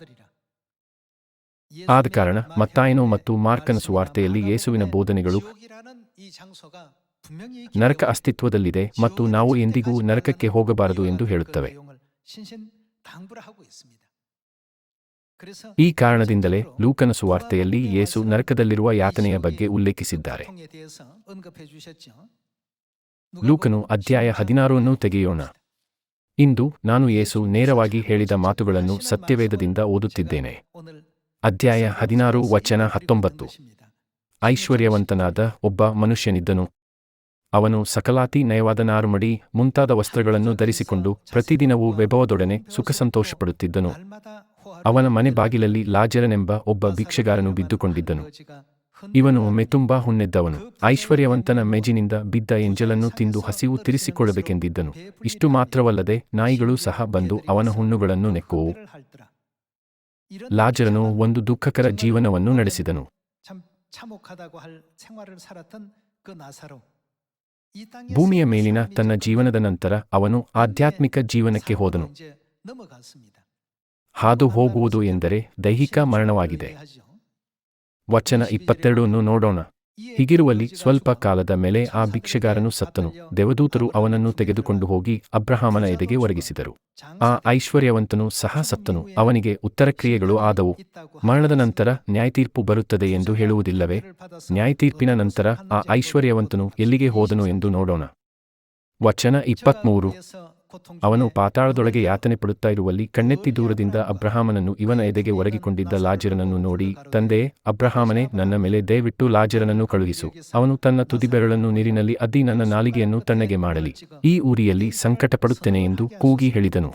ಆದ ಕಾರಣ ಮತ್ತಾಯನೋ ಮತ್ತು ಮಾರ್ಕನ ಸುವಾರ್ತೆಯಲ್ಲಿ ಯೇಸುವಿನ ಬೋಧನೆಗಳು ನರಕ ಅಸ್ತಿತ್ವದಲ್ಲಿದೆ ಮತ್ತು ನಾವು ಎಂದಿಗೂ ನರಕಕ್ಕೆ ಹೋಗಬಾರದು ಎಂದು ಹೇಳುತ್ತವೆ. ಈ ಕಾರಣದಿಂದಲೇ ಲೂಕನ ಸುವಾರ್ತೆಯಲ್ಲಿ ಯೇಸು ನರಕದಲ್ಲಿರುವ ಯಾತನೆಯ ಬಗ್ಗೆ ಉಲ್ಲೇಖಿಸಿದ್ದಾರೆ. ಲೂಕನು ಅಧ್ಯಾಯ ಹದಿನಾರನ್ನು ತೆಗೆಯೋಣ. ಇಂದು ನಾನು ಯೇಸು ನೇರವಾಗಿ ಹೇಳಿದ ಮಾತುಗಳನ್ನು ಸತ್ಯವೇದದಿಂದ ಓದುತ್ತಿದ್ದೇನೆ. ಅಧ್ಯಾಯ ಹದಿನಾರು ವಚನ ಹತ್ತೊಂಬತ್ತು. ಐಶ್ವರ್ಯವಂತನಾದ ಒಬ್ಬ ಮನುಷ್ಯನಿದ್ದನು. ಅವನು ಸಕಲಾತಿ ನಯವಾದ ನಾರುಮಡಿ ಮುಂತಾದ ವಸ್ತ್ರಗಳನ್ನು ಧರಿಸಿಕೊಂಡು ಪ್ರತಿದಿನವೂ ವೈಭವದೊಡನೆ ಸುಖ ಸಂತೋಷಪಡುತ್ತಿದ್ದನು ಅವನ ಮನೆ ಬಾಗಿಲಲ್ಲಿ ಲಾಜರನೆಂಬ ಒಬ್ಬ ಭಿಕ್ಷೆಗಾರನು ಬಿದ್ದುಕೊಂಡಿದ್ದನು. ಇವನು ಒಮ್ಮೆ ತುಂಬಾ ಹುಣ್ಣೆದ್ದವನು. ಐಶ್ವರ್ಯವಂತನ ಮೇಜಿನಿಂದ ಬಿದ್ದ ಎಂಜಲನ್ನು ತಿಂದು ಹಸಿವು ತಿರಿಸಿಕೊಳ್ಳಬೇಕೆಂದಿದ್ದನು. ಇಷ್ಟು ಮಾತ್ರವಲ್ಲದೆ ನಾಯಿಗಳು ಸಹ ಬಂದು ಅವನ ಹುಣ್ಣುಗಳನ್ನು ನೆಕ್ಕುವು. ಲಾಜರನು ಒಂದು ದುಃಖಕರ ಜೀವನವನ್ನು ನಡೆಸಿದನು. ಭೂಮಿಯ ಮೇಲಿನ ತನ್ನ ಜೀವನದ ನಂತರ ಅವನು ಆಧ್ಯಾತ್ಮಿಕ ಜೀವನಕ್ಕೆ ಹೋದನು. ಹಾದು ಹೋಗುವುದು ಎಂದರೆ ದೈಹಿಕ ಮರಣವಾಗಿದೆ. ವಚನ ಇಪ್ಪತ್ತೆರಡನ್ನು ನೋಡೋಣ. ಹೀಗಿರುವಲ್ಲಿ ಸ್ವಲ್ಪ ಕಾಲದ ಮೇಲೆ ಆ ಭಿಕ್ಷೆಗಾರನು ಸತ್ತನು. ದೇವದೂತರು ಅವನನ್ನು ತೆಗೆದುಕೊಂಡು ಹೋಗಿ ಅಬ್ರಹಾಮನ ಎದೆಗೆ ಒರಗಿಸಿದರು. ಆ ಐಶ್ವರ್ಯವಂತನು ಸಹ ಸತ್ತನು. ಅವನಿಗೆ ಉತ್ತರಕ್ರಿಯೆಗಳು ಆದವು. ಮರಣದ ನಂತರ ನ್ಯಾಯತೀರ್ಪು ಬರುತ್ತದೆ ಎಂದು ಹೇಳುವುದಿಲ್ಲವೇ? ನ್ಯಾಯತೀರ್ಪಿನ ನಂತರ ಆ ಐಶ್ವರ್ಯವಂತನು ಎಲ್ಲಿಗೆ ಹೋದನು ಎಂದು ನೋಡೋಣ. ವಚನ ಇಪ್ಪತ್ಮೂರು. ಅವನು ಪಾತಾಳದೊಳಗೆ ಯಾತನೆ ಪಡುತ್ತಾ ಇರುವಲ್ಲಿ ಕಣ್ಣೆತ್ತಿ ದೂರದಿಂದ ಅಬ್ರಹಾಮನನ್ನು ಇವನ ಎದೆಗೆ ಒರಗಿಕೊಂಡಿದ್ದ ಲಾಜರನನ್ನು ನೋಡಿ, ತಂದೆ, ಅಬ್ರಹಾಮನೇ, ನನ್ನ ಮೇಲೆ ದಯವಿಟ್ಟು ಲಾಜರನನ್ನು ಕಳುಹಿಸು. ಅವನು ತನ್ನ ತುದಿಬೆರಳನ್ನು ನೀರಿನಲ್ಲಿ ಅದ್ದಿ ನನ್ನ ನಾಲಿಗೆಯನ್ನು ತಣ್ಣಗೆ ಮಾಡಲಿ. ಈ ಊರಿಯಲ್ಲಿ ಸಂಕಟಪಡುತ್ತೇನೆ ಎಂದು ಕೂಗಿ ಹೇಳಿದನು.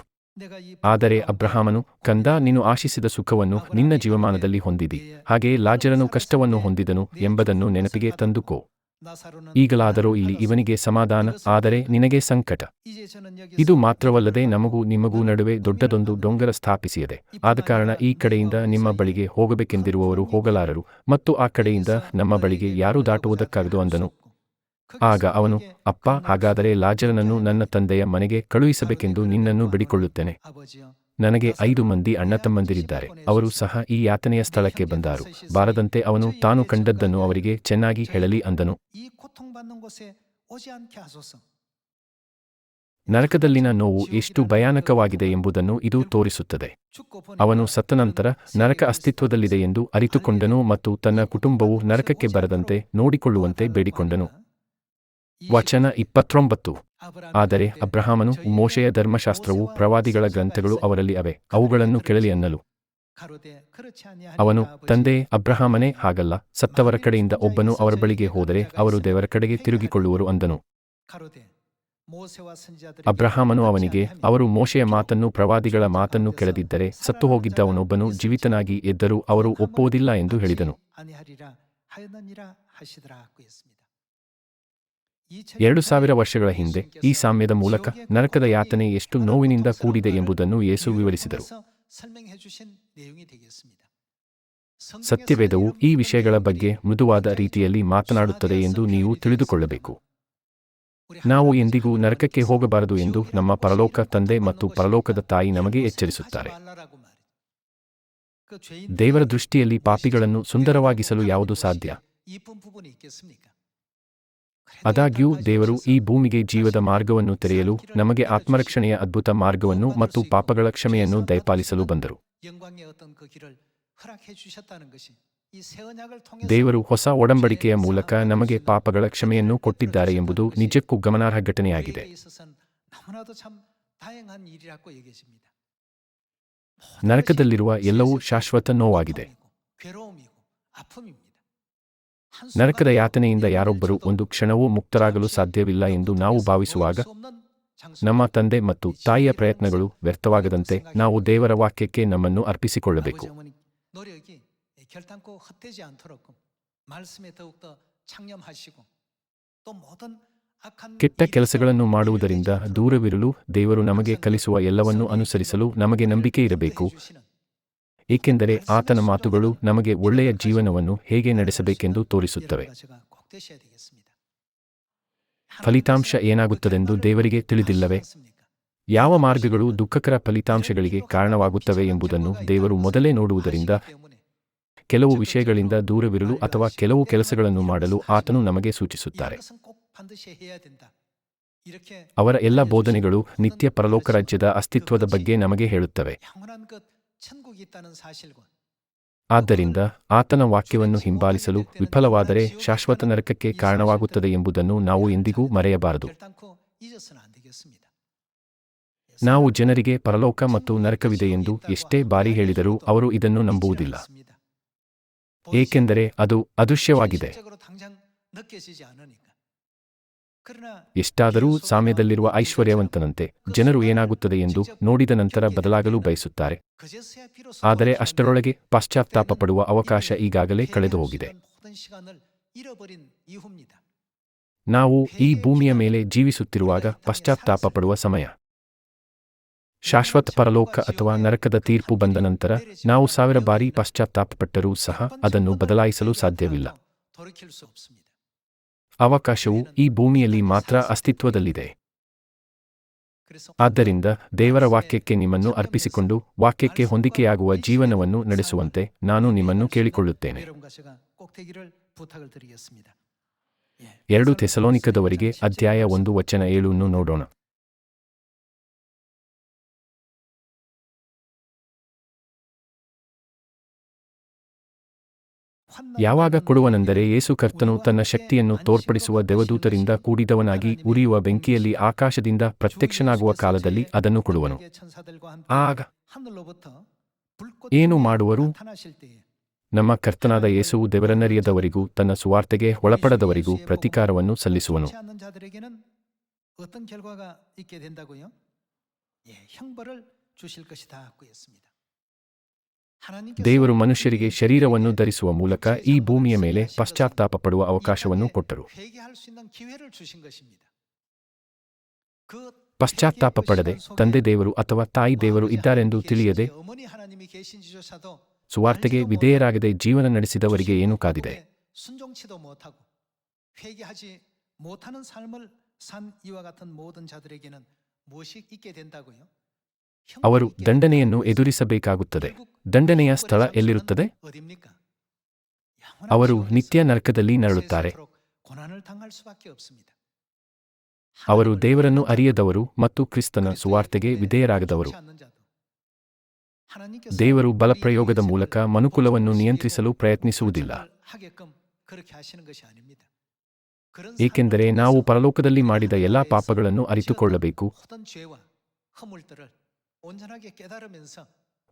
ಆದರೆ ಅಬ್ರಹಾಮನು, ಕಂದ, ನೀನು ಆಶಿಸಿದ ಸುಖವನ್ನು ನಿನ್ನ ಜೀವಮಾನದಲ್ಲಿ ಹೊಂದಿದಿ. ಹಾಗೆಯೇ ಲಾಜರನು ಕಷ್ಟವನ್ನು ಹೊಂದಿದನು ಎಂಬುದನ್ನು ನೆನಪಿಗೆ ತಂದುಕೋ. ಈಗಲಾದರೂ ಇಲ್ಲಿ ಇವನಿಗೆ ಸಮಾಧಾನ ಆದರೆ ನಿನಗೆ ಸಂಕಟ. ಇದು ಮಾತ್ರವಲ್ಲದೆ ನಮಗೂ ನಿಮಗೂ ನಡುವೆ ದೊಡ್ಡದೊಂದು ಡೊಂಗರ ಸ್ಥಾಪಿಸಿಯದೆ. ಆದ ಕಾರಣ ಈ ಕಡೆಯಿಂದ ನಿಮ್ಮ ಬಳಿಗೆ ಹೋಗಬೇಕೆಂದಿರುವವರು ಹೋಗಲಾರರು ಮತ್ತು ಆ ಕಡೆಯಿಂದ ನಮ್ಮ ಬಳಿಗೆ ಯಾರೂ ದಾಟುವುದಕ್ಕಾಗದು ಅಂದನು. ಆಗ ಅವನು ಅಪ್ಪ ಹಾಗಾದರೆ ಲಾಜರನನ್ನು ನನ್ನ ತಂದೆಯ ಮನೆಗೆ ಕಳುಹಿಸಬೇಕೆಂದು ನಿನ್ನನ್ನು ಬೇಡಿಕೊಳ್ಳುತ್ತೇನೆ. ನನಗೆ ಐದು ಮಂದಿ ಅಣ್ಣತಮ್ಮಂದಿರಿದ್ದಾರೆ ಅವರು ಸಹ ಈ ಯಾತನೆಯ ಸ್ಥಳಕ್ಕೆ ಬಂದಾರು. ಬಾರದಂತೆ ಅವನು ತಾನು ಕಂಡದ್ದನ್ನು ಅವರಿಗೆ ಚೆನ್ನಾಗಿ ಹೇಳಲಿ ಅಂದನು. ನರಕದಲ್ಲಿನ ನೋವು ಎಷ್ಟು ಭಯಾನಕವಾಗಿದೆ ಎಂಬುದನ್ನು ಇದು ತೋರಿಸುತ್ತದೆ. ಅವನು ಸತ್ತ ನಂತರ ನರಕ ಅಸ್ತಿತ್ವದಲ್ಲಿದೆ ಎಂದು ಅರಿತುಕೊಂಡನು ಮತ್ತು ತನ್ನ ಕುಟುಂಬವು ನರಕಕ್ಕೆ ಬರದಂತೆ ನೋಡಿಕೊಳ್ಳುವಂತೆ ಬೇಡಿಕೊಂಡನು. ವಚನ ಇಪ್ಪತ್ತೊಂಬತ್ತು. ಆದರೆ ಅಬ್ರಹಾಮನು ಮೋಶೆಯ ಧರ್ಮಶಾಸ್ತ್ರವು ಪ್ರವಾದಿಗಳ ಗ್ರಂಥಗಳು ಅವರಲ್ಲಿ ಅವೆ, ಅವುಗಳನ್ನು ಕೆಳಲಿ ಅನ್ನಲು. ಅವನು, ತಂದೆ, ಅಬ್ರಹಾಮನೇ ಹಾಗಲ್ಲ, ಸತ್ತವರ ಕಡೆಯಿಂದ ಒಬ್ಬನು ಅವರ ಬಳಿಗೆ ಹೋದರೆ ಅವರು ದೇವರ ಕಡೆಗೆ ತಿರುಗಿಕೊಳ್ಳುವರು ಅಂದನು. ಅಬ್ರಹಾಮನು ಅವನಿಗೆ, ಅವರು ಮೋಶೆಯ ಮಾತನ್ನು, ಪ್ರವಾದಿಗಳ ಮಾತನ್ನು ಕೆಳದಿದ್ದರೆ ಸತ್ತು ಹೋಗಿದ್ದವನೊಬ್ಬನು ಜೀವಿತನಾಗಿ ಎದ್ದರೂ ಅವರು ಒಪ್ಪುವುದಿಲ್ಲ ಎಂದು ಹೇಳಿದನು. ಎರಡು ಸಾವಿರ ವರ್ಷಗಳ ಹಿಂದೆ ಈ ಸಾಮ್ಯದ ಮೂಲಕ ನರಕದ ಯಾತನೆ ಎಷ್ಟು ನೋವಿನಿಂದ ಕೂಡಿದೆ ಎಂಬುದನ್ನು ಯೇಸು ವಿವರಿಸಿದರು. ಸತ್ಯವೇದವು ಈ ವಿಷಯಗಳ ಬಗ್ಗೆ ಮೃದುವಾದ ರೀತಿಯಲ್ಲಿ ಮಾತನಾಡುತ್ತದೆ ಎಂದು ನೀವು ತಿಳಿದುಕೊಳ್ಳಬೇಕು. ನಾವು ಎಂದಿಗೂ ನರಕಕ್ಕೆ ಹೋಗಬಾರದು ಎಂದು ನಮ್ಮ ಪರಲೋಕ ತಂದೆ ಮತ್ತು ಪರಲೋಕದ ತಾಯಿ ನಮಗೆ ಎಚ್ಚರಿಸುತ್ತಾರೆ. ದೇವರ ದೃಷ್ಟಿಯಲ್ಲಿ ಪಾಪಿಗಳನ್ನು ಸುಂದರವಾಗಿಸಲು ಯಾವುದು ಸಾಧ್ಯ? ಆದಾಗ್ಯೂ, ದೇವರು ಈ ಭೂಮಿಗೆ ಜೀವದ ಮಾರ್ಗವನ್ನು ತೆರೆಯಲು ನಮಗೆ ಆತ್ಮರಕ್ಷಣೆಯ ಅದ್ಭುತ ಮಾರ್ಗವನ್ನು ಮತ್ತು ಪಾಪಗಳ ಕ್ಷಮೆಯನ್ನು ದಯಪಾಲಿಸಲು ಬಂದರು. ದೇವರು ಹೊಸ ಒಡಂಬಡಿಕೆಯ ಮೂಲಕ ನಮಗೆ ಪಾಪಗಳ ಕ್ಷಮೆಯನ್ನು ಕೊಟ್ಟಿದ್ದಾರೆ ಎಂಬುದು ನಿಜಕ್ಕೂ ಗಮನಾರ್ಹ ಘಟನೆಯಾಗಿದೆ. ನರಕದಲ್ಲಿರುವ ಎಲ್ಲವೂ ಶಾಶ್ವತ ನೋವಾಗಿದೆ. ನರಕದ ಯಾತನೆಯಿಂದ ಯಾರೊಬ್ಬರು ಒಂದು ಕ್ಷಣವೂ ಮುಕ್ತರಾಗಲು ಸಾಧ್ಯವಿಲ್ಲ ಎಂದು ನಾವು ಭಾವಿಸುವಾಗ ನಮ್ಮ ತಂದೆ ಮತ್ತು ತಾಯಿಯ ಪ್ರಯತ್ನಗಳು ವ್ಯರ್ಥವಾಗದಂತೆ ನಾವು ದೇವರ ವಾಕ್ಯಕ್ಕೆ ನಮ್ಮನ್ನು ಅರ್ಪಿಸಿಕೊಳ್ಳಬೇಕು. ಕೆಟ್ಟ ಕೆಲಸಗಳನ್ನು ಮಾಡುವುದರಿಂದ ದೂರವಿರಲು ದೇವರು ನಮಗೆ ಕಲಿಸುವ ಎಲ್ಲವನ್ನೂ ಅನುಸರಿಸಲು ನಮಗೆ ನಂಬಿಕೆ ಇರಬೇಕು. ಏಕೆಂದರೆ ಆತನ ಮಾತುಗಳು ನಮಗೆ ಒಳ್ಳೆಯ ಜೀವನವನ್ನು ಹೇಗೆ ನಡೆಸಬೇಕೆಂದು ತೋರಿಸುತ್ತವೆ. ಫಲಿತಾಂಶ ಏನಾಗುತ್ತದೆಂದು ದೇವರಿಗೆ ತಿಳಿದಿಲ್ಲವೇ? ಯಾವ ಮಾರ್ಗಗಳು ದುಃಖಕರ ಫಲಿತಾಂಶಗಳಿಗೆ ಕಾರಣವಾಗುತ್ತವೆ ಎಂಬುದನ್ನು ದೇವರು ಮೊದಲೇ ನೋಡುವುದರಿಂದ ಕೆಲವು ವಿಷಯಗಳಿಂದ ದೂರವಿರಲು ಅಥವಾ ಕೆಲವು ಕೆಲಸಗಳನ್ನು ಮಾಡಲು ಆತನು ನಮಗೆ ಸೂಚಿಸುತ್ತಾರೆ. ಅವರ ಎಲ್ಲ ಬೋಧನೆಗಳು ನಿತ್ಯ ಪರಲೋಕ ರಾಜ್ಯದ ಅಸ್ತಿತ್ವದ ಬಗ್ಗೆ ನಮಗೆ ಹೇಳುತ್ತವೆ. ಆದ್ದರಿಂದ ಆತನ ವಾಕ್ಯವನ್ನು ಹಿಂಬಾಲಿಸಲು ವಿಫಲವಾದರೆ ಶಾಶ್ವತ ನರಕಕ್ಕೆ ಕಾರಣವಾಗುತ್ತದೆ ಎಂಬುದನ್ನು ನಾವು ಎಂದಿಗೂ ಮರೆಯಬಾರದು. ನಾವು ಜನರಿಗೆ ಪರಲೋಕ ಮತ್ತು ನರಕವಿದೆ ಎಂದು ಎಷ್ಟೇ ಬಾರಿ ಹೇಳಿದರೂ ಅವರು ಇದನ್ನು ನಂಬುವುದಿಲ್ಲ. ಏಕೆಂದರೆ ಅದು ಅದೃಶ್ಯವಾಗಿದೆ. ಎಷ್ಟಾದರೂ ಸಾಮ್ಯದಲ್ಲಿರುವ ಐಶ್ವರ್ಯವಂತನಂತೆ ಜನರು ಏನಾಗುತ್ತದೆ ಎಂದು ನೋಡಿದ ನಂತರ ಬದಲಾಗಲು ಬಯಸುತ್ತಾರೆ. ಆದರೆ ಅಷ್ಟರೊಳಗೆ ಪಶ್ಚಾತ್ತಾಪ ಪಡುವ ಅವಕಾಶ ಈಗಾಗಲೇ ಕಳೆದು ಹೋಗಿದೆ. ನಾವು ಈ ಭೂಮಿಯ ಮೇಲೆ ಜೀವಿಸುತ್ತಿರುವಾಗ ಪಶ್ಚಾತ್ತಾಪ ಪಡುವ ಸಮಯ. ಶಾಶ್ವತ ಪರಲೋಕ ಅಥವಾ ನರಕದ ತೀರ್ಪು ಬಂದ ನಂತರ ನಾವು ಸಾವಿರ ಬಾರಿ ಪಶ್ಚಾತ್ತಾಪಪಟ್ಟರೂ ಸಹ ಅದನ್ನು ಬದಲಾಯಿಸಲು ಸಾಧ್ಯವಿಲ್ಲ. ಅವಕಾಶವು ಈ ಭೂಮಿಯಲ್ಲಿ ಮಾತ್ರ ಅಸ್ತಿತ್ವದಲ್ಲಿದೆ. ಆದ್ದರಿಂದ ದೇವರ ವಾಕ್ಯಕ್ಕೆ ನಿಮ್ಮನ್ನು ಅರ್ಪಿಸಿಕೊಂಡು ವಾಕ್ಯಕ್ಕೆ ಹೊಂದಿಕೆಯಾಗುವ ಜೀವನವನ್ನು ನಡೆಸುವಂತೆ ನಾನು ನಿಮ್ಮನ್ನು ಕೇಳಿಕೊಳ್ಳುತ್ತೇನೆ. ಎರಡು ಥೆಸಲೋನಿಕದವರಿಗೆ ಅಧ್ಯಾಯ ಒಂದು ವಚನ ಏಳನ್ನು ನೋಡೋಣ. ಯಾವಾಗ ಕೊಡುವನೆಂದರೆ ಯೇಸು ಕರ್ತನು ತನ್ನ ಶಕ್ತಿಯನ್ನು ತೋರ್ಪಡಿಸುವ ದೇವದೂತರಿಂದ ಕೂಡಿದವನಾಗಿ ಉರಿಯುವ ಬೆಂಕಿಯಲ್ಲಿ ಆಕಾಶದಿಂದ ಪ್ರತ್ಯಕ್ಷನಾಗುವ ಕಾಲದಲ್ಲಿ ಅದನ್ನು ಕೊಡುವನು ಆಗ ಏನು ಮಾಡುವರು ನಮ್ಮ ಕರ್ತನಾದ ಯೇಸುವು ದೇವರನ್ನರಿಯದವರಿಗೂ ತನ್ನ ಸುವಾರ್ತೆಗೆ ಒಳಪಡದವರಿಗೂ ಪ್ರತಿಕಾರವನ್ನು ಸಲ್ಲಿಸುವನು 어떤 결과가 있게 된다고요? 예, 형벌을 주실 것이다 하고 했습니다. ದೇವರು ಮನುಷ್ಯರಿಗೆ ಶರೀರವನ್ನು ಧರಿಸುವ ಮೂಲಕ ಈ ಭೂಮಿಯ ಮೇಲೆ ಪಶ್ಚಾತ್ತಾಪ ಪಡುವ ಅವಕಾಶವನ್ನು ಕೊಟ್ಟರು ಪಶ್ಚಾತ್ತಾಪ ಪಡದೆ ತಂದೆ ದೇವರು ಅಥವಾ ತಾಯಿ ದೇವರು ಇದ್ದಾರೆಂದು ತಿಳಿಯದೆ ಸುವಾರ್ತೆಗೆ ವಿಧೇಯರಾಗದೆ ಜೀವನ ನಡೆಸಿದವರಿಗೆ ಏನು ಕಾದಿದೆ 못하는 삶을 산 이와 같은 모든 자들에게는 무엇이 있게 된다고요? ಅವರು ದಂಡನೆಯನ್ನು ಎದುರಿಸಬೇಕಾಗುತ್ತದೆ. ದಂಡನೆಯ ಸ್ಥಳ ಎಲ್ಲಿರುತ್ತದೆ? ಅವರು ನಿತ್ಯ ನರಕದಲ್ಲಿ ನರಳುತ್ತಾರೆ. ಅವರು ದೇವರನ್ನು ಅರಿಯದವರು ಮತ್ತು ಕ್ರಿಸ್ತನ ಸುವಾರ್ತೆಗೆ ವಿಧೇಯರಾಗದವರು. ದೇವರು ಬಲಪ್ರಯೋಗದ ಮೂಲಕ ಮನುಕುಲವನ್ನು ನಿಯಂತ್ರಿಸಲು ಪ್ರಯತ್ನಿಸುವುದಿಲ್ಲ. ಏಕೆಂದರೆ ನಾವು ಪರಲೋಕದಲ್ಲಿ ಮಾಡಿದ ಎಲ್ಲಾ ಪಾಪಗಳನ್ನು ಅರಿತುಕೊಳ್ಳಬೇಕು.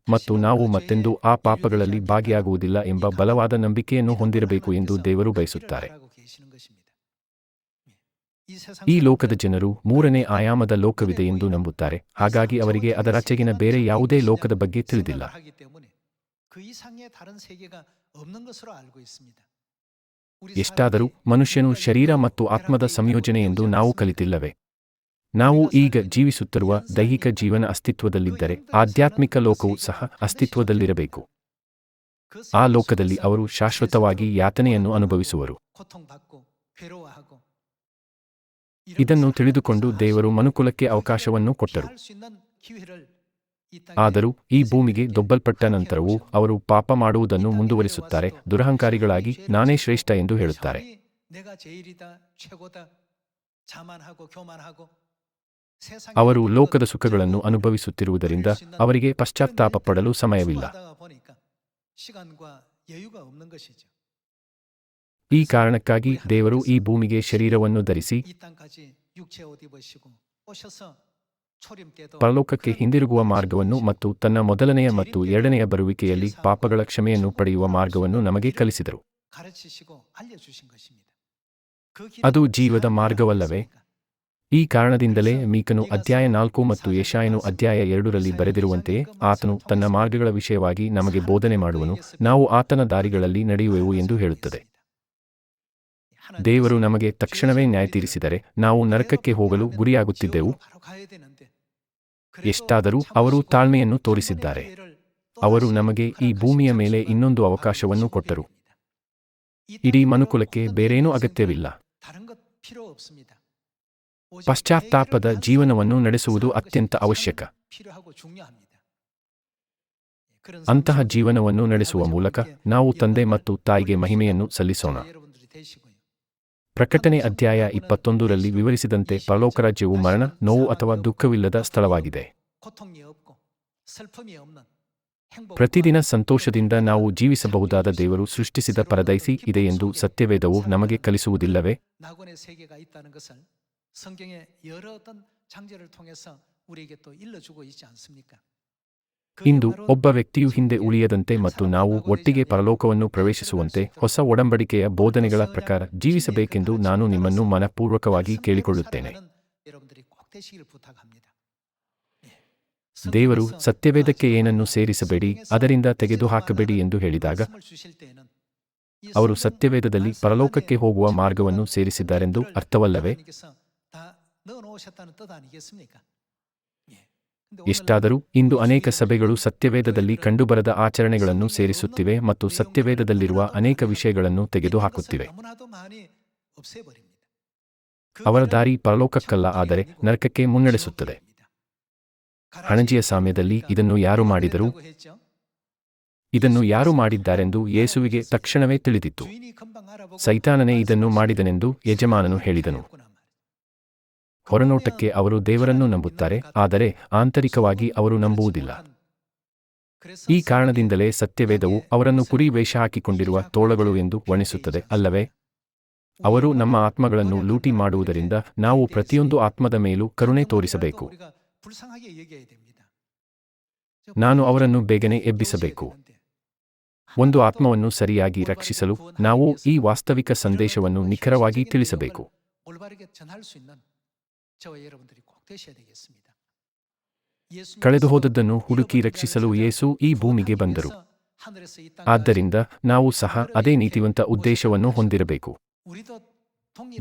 ಮತ್ತು ನಾವು ಮತ್ತೆಂದು ಆ ಪಾಪಗಳಲ್ಲಿ ಭಾಗಿಯಾಗುವುದಿಲ್ಲ ಎಂಬ ಬಲವಾದ ನಂಬಿಕೆಯನ್ನು ಹೊಂದಿರಬೇಕು ಎಂದು ದೇವರು ಬಯಸುತ್ತಾರೆ. ಈ ಲೋಕದ ಜನರು ಮೂರನೇ ಆಯಾಮದ ಲೋಕವಿದೆ ಎಂದು ನಂಬುತ್ತಾರೆ. ಹಾಗಾಗಿ ಅವರಿಗೆ ಅದರಾಚೆಗಿನ ಬೇರೆ ಯಾವುದೇ ಲೋಕದ ಬಗ್ಗೆ ತಿಳಿದಿಲ್ಲ. ಎಷ್ಟಾದರೂ ಮನುಷ್ಯನು ಶರೀರ ಮತ್ತು ಆತ್ಮದ ಸಂಯೋಜನೆ ಎಂದು ನಾವು ಕಲಿತಿಲ್ಲವೇ? ನಾವು ಈಗ ಜೀವಿಸುತ್ತಿರುವ ದೈಹಿಕ ಜೀವನ ಅಸ್ತಿತ್ವದಲ್ಲಿದ್ದರೆ ಆಧ್ಯಾತ್ಮಿಕ ಲೋಕವು ಸಹ ಅಸ್ತಿತ್ವದಲ್ಲಿರಬೇಕು. ಆ ಲೋಕದಲ್ಲಿ ಅವರು ಶಾಶ್ವತವಾಗಿ ಯಾತನೆಯನ್ನು ಅನುಭವಿಸುವರು. ಇದನ್ನು ತಿಳಿದುಕೊಂಡು ದೇವರು ಮನುಕುಲಕ್ಕೆ ಅವಕಾಶವನ್ನು ಕೊಟ್ಟರು. ಆದರೂ ಈ ಭೂಮಿಗೆ ದೊಬ್ಬಲ್ಪಟ್ಟ ನಂತರವೂ ಅವರು ಪಾಪ ಮಾಡುವುದನ್ನು ಮುಂದುವರಿಸುತ್ತಾರೆ, ದುರಹಂಕಾರಿಗಳಾಗಿ ನಾನೇ ಶ್ರೇಷ್ಠ ಎಂದು ಹೇಳುತ್ತಾರೆ. ಅವರು ಲೋಕದ ಸುಖಗಳನ್ನು ಅನುಭವಿಸುತ್ತಿರುವುದರಿಂದ ಅವರಿಗೆ ಪಶ್ಚಾತ್ತಾಪ ಪಡಲು ಸಮಯವಿಲ್ಲ. ಈ ಕಾರಣಕ್ಕಾಗಿ ದೇವರು ಈ ಭೂಮಿಗೆ ಶರೀರವನ್ನು ಧರಿಸಿ ಪರಲೋಕಕ್ಕೆ ಹಿಂದಿರುಗುವ ಮಾರ್ಗವನ್ನು ಮತ್ತು ತನ್ನ ಮೊದಲನೆಯ ಮತ್ತು ಎರಡನೆಯ ಬರುವಿಕೆಯಲ್ಲಿ ಪಾಪಗಳ ಕ್ಷಮೆಯನ್ನು ಪಡೆಯುವ ಮಾರ್ಗವನ್ನು ನಮಗೆ ಕಲಿಸಿದರು. ಅದು ಜೀವದ ಮಾರ್ಗವಲ್ಲವೇ? ಈ ಕಾರಣದಿಂದಲೇ ಮೀಕನು ಅಧ್ಯಾಯ ನಾಲ್ಕು ಮತ್ತು ಯಶಾಯನು ಅಧ್ಯಾಯ ಎರಡರಲ್ಲಿ ಬರೆದಿರುವಂತೆ ಆತನು ತನ್ನ ಮಾರ್ಗಗಳ ವಿಷಯವಾಗಿ ನಮಗೆ ಬೋಧನೆ ಮಾಡುವನು, ನಾವು ಆತನ ದಾರಿಗಳಲ್ಲಿ ನಡೆಯುವೆವು ಎಂದು ಹೇಳುತ್ತದೆ. ದೇವರು ನಮಗೆ ತಕ್ಷಣವೇ ನ್ಯಾಯ ತೀರಿಸಿದರೆ ನಾವು ನರಕಕ್ಕೆ ಹೋಗಲು ಗುರಿಯಾಗುತ್ತಿದ್ದೆವು. ಎಷ್ಟಾದರೂ ಅವರು ತಾಳ್ಮೆಯನ್ನು ತೋರಿಸಿದ್ದಾರೆ. ಅವರು ನಮಗೆ ಈ ಭೂಮಿಯ ಮೇಲೆ ಇನ್ನೊಂದು ಅವಕಾಶವನ್ನು ಕೊಟ್ಟರು. ಇಡೀ ಮನುಕುಲಕ್ಕೆ ಬೇರೇನೂ ಅಗತ್ಯವಿಲ್ಲ. ಪಶ್ಚಾತ್ತಾಪದ ಜೀವನವನ್ನು ನಡೆಸುವುದು ಅತ್ಯಂತ ಅವಶ್ಯಕ. ಅಂತಹ ಜೀವನವನ್ನು ನಡೆಸುವ ಮೂಲಕ ನಾವು ತಂದೆ ಮತ್ತು ತಾಯಿಗೆ ಮಹಿಮೆಯನ್ನು ಸಲ್ಲಿಸೋಣ. ಪ್ರಕಟಣೆ ಅಧ್ಯಾಯ ಇಪ್ಪತ್ತೊಂದರಲ್ಲಿ ವಿವರಿಸಿದಂತೆ ಪರಲೋಕ ರಾಜ್ಯವು ಮರಣ, ನೋವು ಅಥವಾ ದುಃಖವಿಲ್ಲದ ಸ್ಥಳವಾಗಿದೆ. ಪ್ರತಿದಿನ ಸಂತೋಷದಿಂದ ನಾವು ಜೀವಿಸಬಹುದಾದ ದೇವರು ಸೃಷ್ಟಿಸಿದ ಪರದೈಸಿ ಇದೆ ಎಂದು ಸತ್ಯವೇದವು ನಮಗೆ ಕಲಿಸುವುದಿಲ್ಲವೇ? 낙원의 세계가 있다는 것을 성경의 여러 어떤 장제를 통해서 우리에게 또 일러주고 있지 않습니까? ಇಂದು ಒಬ್ಬ ವ್ಯಕ್ತಿಯು ಹಿಂದೆ ಉಳಿಯದಂತೆ ಮತ್ತು ನಾವು ಒಟ್ಟಿಗೆ ಪರಲೋಕವನ್ನು ಪ್ರವೇಶಿಸುವಂತೆ ಹೊಸ ಒಡಂಬಡಿಕೆಯ ಬೋಧನೆಗಳ ಪ್ರಕಾರ ಜೀವಿಸಬೇಕೆಂದು ನಾನು ನಿಮ್ಮನ್ನು ಮನಪೂರ್ವಕವಾಗಿ ಕೇಳಿಕೊಳ್ಳುತ್ತೇನೆ 여러분들이 꼭 되시기를 부탁합니다. ದೇವರು ಸತ್ಯವೇದಕ್ಕೆ ಏನನ್ನು ಸೇರಿಸಬೇಡಿ ಅದರಿಂದ ತೆಗೆದುಹಾಕಬೇಡಿ ಎಂದು ಹೇಳಿದಾಗ ಅವರು ಸತ್ಯವೇದದಲ್ಲಿ ಪರಲೋಕಕ್ಕೆ ಹೋಗುವ ಮಾರ್ಗವನ್ನು ಸೇರಿಸಿದ್ದಾರೆಂದು ಅರ್ಥವಲ್ಲವೇ ಎಷ್ಟಾದರೂ ಇಂದು ಅನೇಕ ಸಭೆಗಳು ಸತ್ಯವೇದದಲ್ಲಿ ಕಂಡುಬರದ ಆಚರಣೆಗಳನ್ನು ಸೇರಿಸುತ್ತಿವೆ ಮತ್ತು ಸತ್ಯವೇದದಲ್ಲಿರುವ ಅನೇಕ ವಿಷಯಗಳನ್ನು ತೆಗೆದುಹಾಕುತ್ತಿವೆ ಅವರ ದಾರಿ ಪರಲೋಕಕ್ಕಲ್ಲ ಆದರೆ ನರಕಕ್ಕೆ ಮುನ್ನಡೆಸುತ್ತದೆ. ಹಣಜಿಯ ಸಾಮ್ಯದಲ್ಲಿ ಇದನ್ನು ಯಾರು ಮಾಡಿದರು? ಇದನ್ನು ಯಾರು ಮಾಡಿದ್ದಾರೆಂದು ಯೇಸುವಿಗೆ ತಕ್ಷಣವೇ ತಿಳಿದಿತ್ತು. ಸೈತಾನನೇ ಇದನ್ನು ಮಾಡಿದನೆಂದು ಯಜಮಾನನು ಹೇಳಿದನು. ಹೊರನೋಟಕ್ಕೆ ಅವರು ದೇವರನ್ನು ನಂಬುತ್ತಾರೆ, ಆದರೆ ಆಂತರಿಕವಾಗಿ ಅವರು ನಂಬುವುದಿಲ್ಲ. ಈ ಕಾರಣದಿಂದಲೇ ಸತ್ಯವೇದವು ಅವರನ್ನು ಕುರಿ ವೇಷ ಹಾಕಿಕೊಂಡಿರುವ ತೋಳಗಳು ಎಂದು ವರ್ಣಿಸುತ್ತದೆ, ಅಲ್ಲವೇ? ಅವರು ನಮ್ಮ ಆತ್ಮಗಳನ್ನು ಲೂಟಿ ಮಾಡುವುದರಿಂದ ನಾವು ಪ್ರತಿಯೊಂದು ಆತ್ಮದ ಮೇಲೂ ಕರುಣೆ ತೋರಿಸಬೇಕು. ನಾನು ಅವರನ್ನು ಬೇಗನೆ ಎಬ್ಬಿಸಬೇಕು. ಒಂದು ಆತ್ಮವನ್ನು ಸರಿಯಾಗಿ ರಕ್ಷಿಸಲು ನಾವು ಈ ವಾಸ್ತವಿಕ ಸಂದೇಶವನ್ನು ನಿಖರವಾಗಿ ತಿಳಿಸಬೇಕು. ಕಳೆದುಹೋದದ್ದನ್ನು ಹುಡುಕಿ ರಕ್ಷಿಸಲು ಯೇಸು ಈ ಭೂಮಿಗೆ ಬಂದರು ಆದ್ದರಿಂದ ನಾವು ಸಹ ಅದೇ ನೀತಿವಂತ ಉದ್ದೇಶವನ್ನು ಹೊಂದಿರಬೇಕು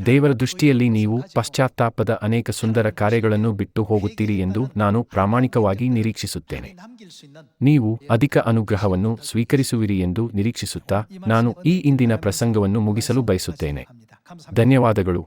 ದೇವರ ದೃಷ್ಟಿಯಲ್ಲಿ ನೀವು ಪಶ್ಚಾತ್ತಾಪದ ಅನೇಕ ಸುಂದರ ಕಾರ್ಯಗಳನ್ನು ಬಿಟ್ಟು ಹೋಗುತ್ತೀರಿ ಎಂದು ನಾನು ಪ್ರಾಮಾಣಿಕವಾಗಿ ನಿರೀಕ್ಷಿಸುತ್ತೇನೆ ನೀವು ಅಧಿಕ ಅನುಗ್ರಹವನ್ನು ಸ್ವೀಕರಿಸುವಿರಿ ಎಂದು ನಿರೀಕ್ಷಿಸುತ್ತಾ ನಾನು ಈ ಇಂದಿನ ಪ್ರಸಂಗವನ್ನು ಮುಗಿಸಲು ಬಯಸುತ್ತೇನೆ ಧನ್ಯವಾದಗಳು